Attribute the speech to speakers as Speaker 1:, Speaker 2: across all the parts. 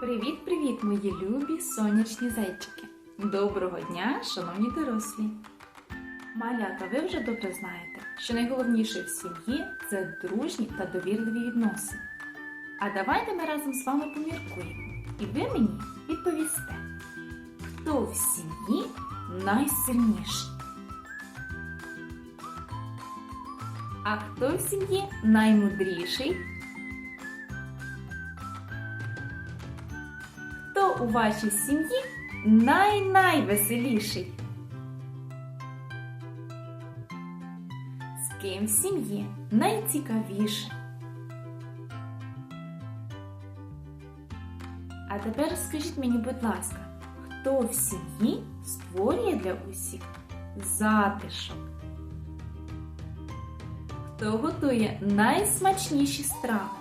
Speaker 1: Привіт-привіт, мої любі сонячні зайчики! Доброго дня, шановні дорослі! Малята, ви вже добре знаєте, що найголовніше в сім'ї це дружні та довірливі відносини. А давайте ми разом з вами поміркуємо, і ви мені відповісте, хто в сім'ї найсильніший? А хто в сім'ї наймудріший? У вашій сім'ї най-найвеселіший? З ким в сім'ї найцікавіше? А тепер скажіть мені, будь ласка, хто в сім'ї створює для усіх затишок? Хто готує найсмачніші страви?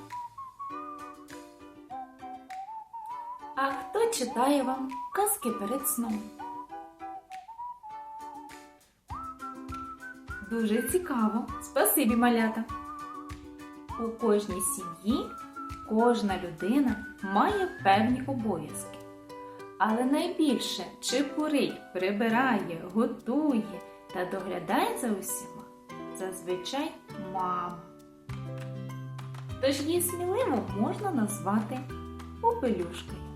Speaker 1: Читає вам казки перед сном? Дуже цікаво. Спасибі, малята. У кожній сім'ї кожна людина має певні обов'язки. Але найбільше чепурить, прибирає, готує та доглядає за усіма зазвичай мама. Тож її сміливо можна назвати попелюшкою.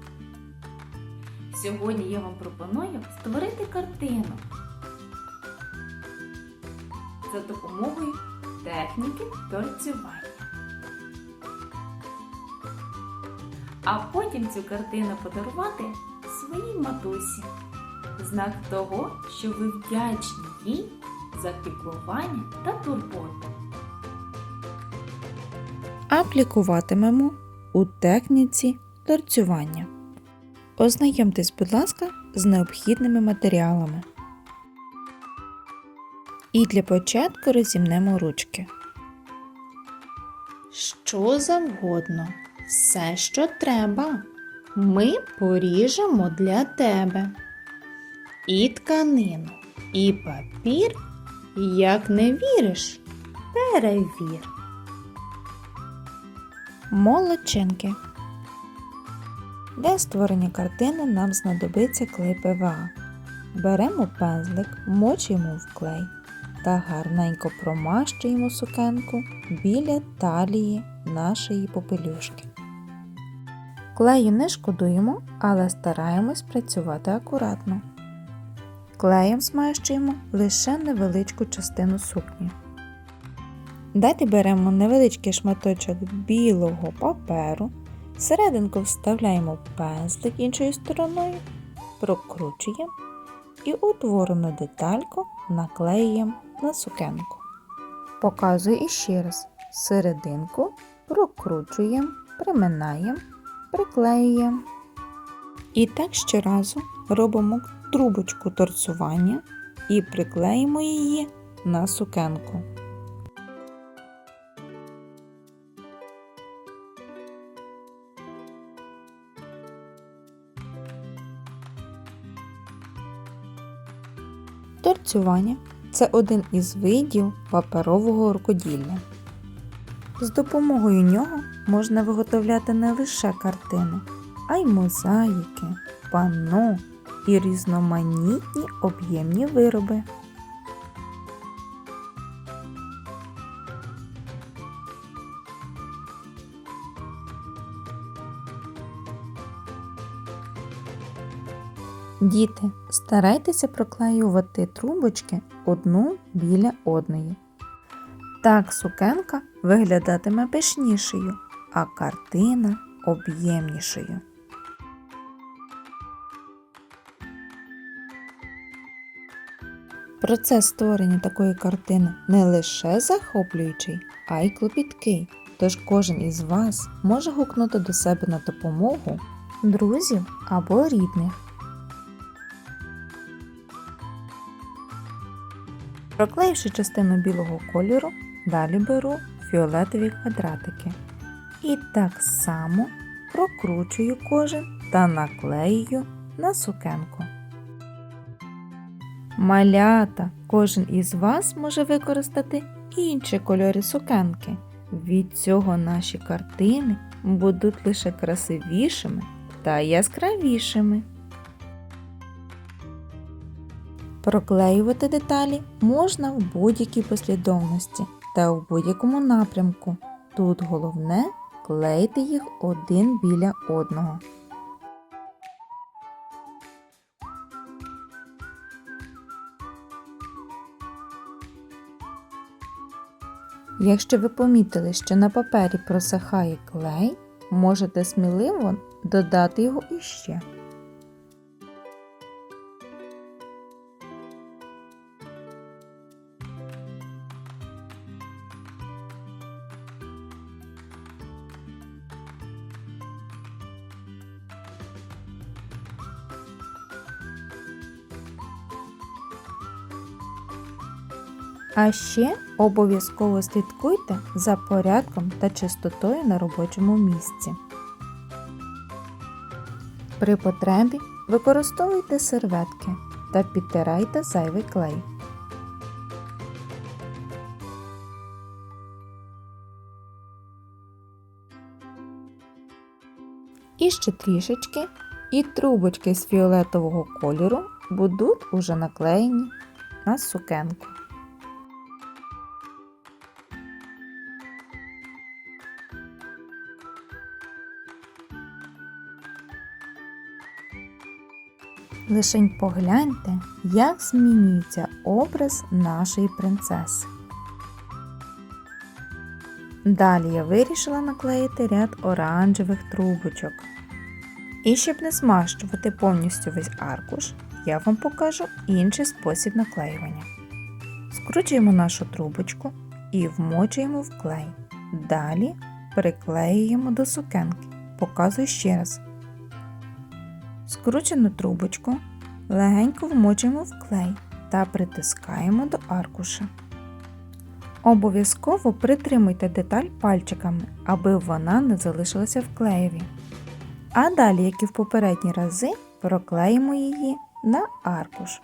Speaker 1: Сьогодні я вам пропоную створити картину за допомогою техніки торцювання. А потім цю картину подарувати своїй матусі. Знак того, що ви вдячні їй за піклування та турботу.
Speaker 2: Аплікуватимемо у техніці торцювання. Ознайомтесь, будь ласка, з необхідними матеріалами. І для початку розімнемо ручки. Що завгодно, все, що треба, ми поріжемо для тебе. І тканину, і папір, як не віриш, перевір. Молодчинки. Для створення картини нам знадобиться клей ПВА. Беремо пензлик, мочуємо в клей та гарненько промащуємо сукенку біля талії нашої попелюшки. Клею не шкодуємо, але стараємось працювати акуратно. Клеєм змащуємо лише невеличку частину сукні. Далі беремо невеличкий шматочок білого паперу, всерединку вставляємо пензлик іншою стороною, прокручуємо і утворену детальку наклеюємо на сукенку. Показую іще раз. Серединку прокручуємо, приминаємо, приклеюємо. І так щоразу робимо трубочку торцування і приклеїмо її на сукенку. Торцювання це один із видів паперового рукоділля. З допомогою нього можна виготовляти не лише картини, а й мозаїки, панно і різноманітні об'ємні вироби. Діти, старайтеся проклеювати трубочки одну біля одної. Так сукенка виглядатиме пишнішою, а картина об'ємнішою. Процес створення такої картини не лише захоплюючий, а й клопіткий. Тож кожен із вас може гукнути до себе на допомогу друзів або рідних. Проклеївши частину білого кольору, далі беру фіолетові квадратики. І так само прокручую кожен та наклею на сукенку. Малята, кожен із вас може використати інші кольори сукенки. Від цього наші картини будуть лише красивішими та яскравішими. Проклеювати деталі можна в будь-якій послідовності та в будь-якому напрямку. Тут головне клеїти їх один біля одного. Якщо ви помітили, що на папері просихає клей, можете сміливо додати його іще. А ще обов'язково слідкуйте за порядком та чистотою на робочому місці. При потребі використовуйте серветки та підтирайте зайвий клей. І ще трішечки, і трубочки з фіолетового кольору будуть уже наклеєні на сукенку. Лишень погляньте, як змінюється образ нашої принцеси. Далі я вирішила наклеїти ряд оранжевих трубочок. І щоб не змащувати повністю весь аркуш, я вам покажу інший спосіб наклеювання. Скручуємо нашу трубочку і вмочуємо в клей. Далі приклеюємо до сукенки. Показую ще раз. Скручену трубочку легенько вмочимо в клей та притискаємо до аркуша. Обов'язково притримуйте деталь пальчиками, аби вона не залишилася в клеєві. А далі, як і в попередні рази, проклеїмо її на аркуш.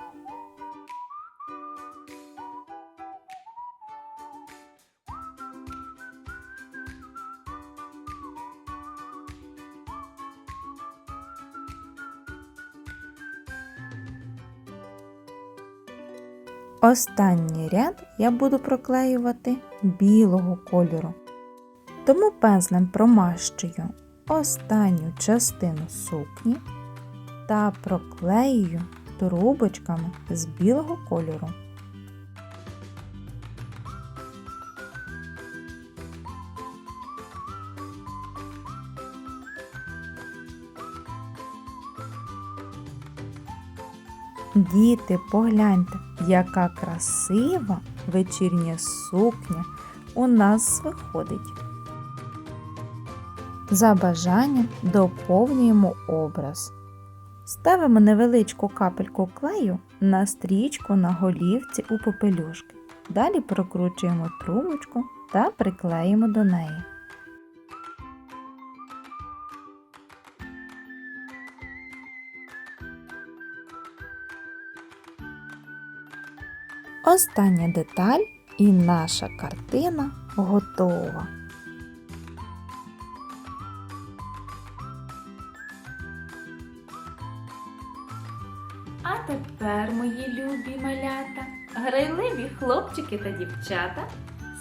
Speaker 2: Останній ряд я буду проклеювати білого кольору. Тому пензлем промащую останню частину сукні та проклеюю трубочками з білого кольору. Діти, погляньте, яка красива вечірня сукня у нас виходить. За бажанням доповнюємо образ. Ставимо невеличку капельку клею на стрічку на голівці у попелюшки. Далі прокручуємо трубочку та приклеїмо до неї. Остання деталь і наша картина готова.
Speaker 1: А тепер, мої любі малята, грайливі хлопчики та дівчата,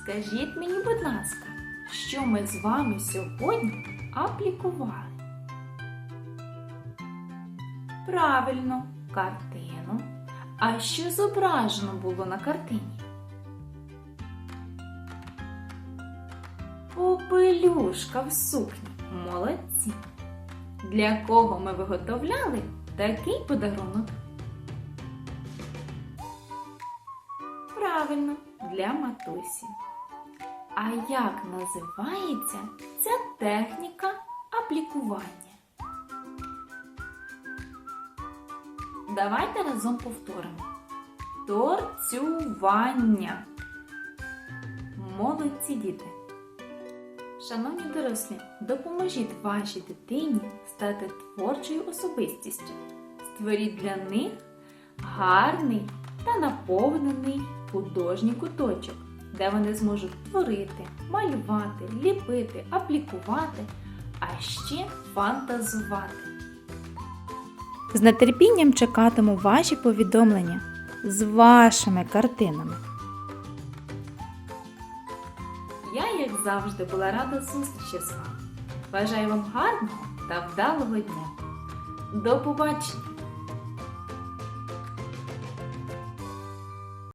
Speaker 1: скажіть мені, будь ласка, що ми з вами сьогодні аплікували? Правильно, картину. А що зображено було на картині? Попелюшка в сукні. Молодці. Для кого ми виготовляли такий подарунок? Правильно, для матусі. А як називається ця техніка аплікування? Давайте разом повторимо. Торцювання. Молодці діти. Шановні дорослі, допоможіть вашій дитині стати творчою особистістю. Створіть для них гарний та наповнений художній куточок, де вони зможуть творити, малювати, ліпити, аплікувати, а ще фантазувати. З нетерпінням чекатиму ваші повідомлення з вашими картинами. Я, як завжди, була рада зустрічі з вами. Бажаю вам гарного та вдалого дня. До побачення!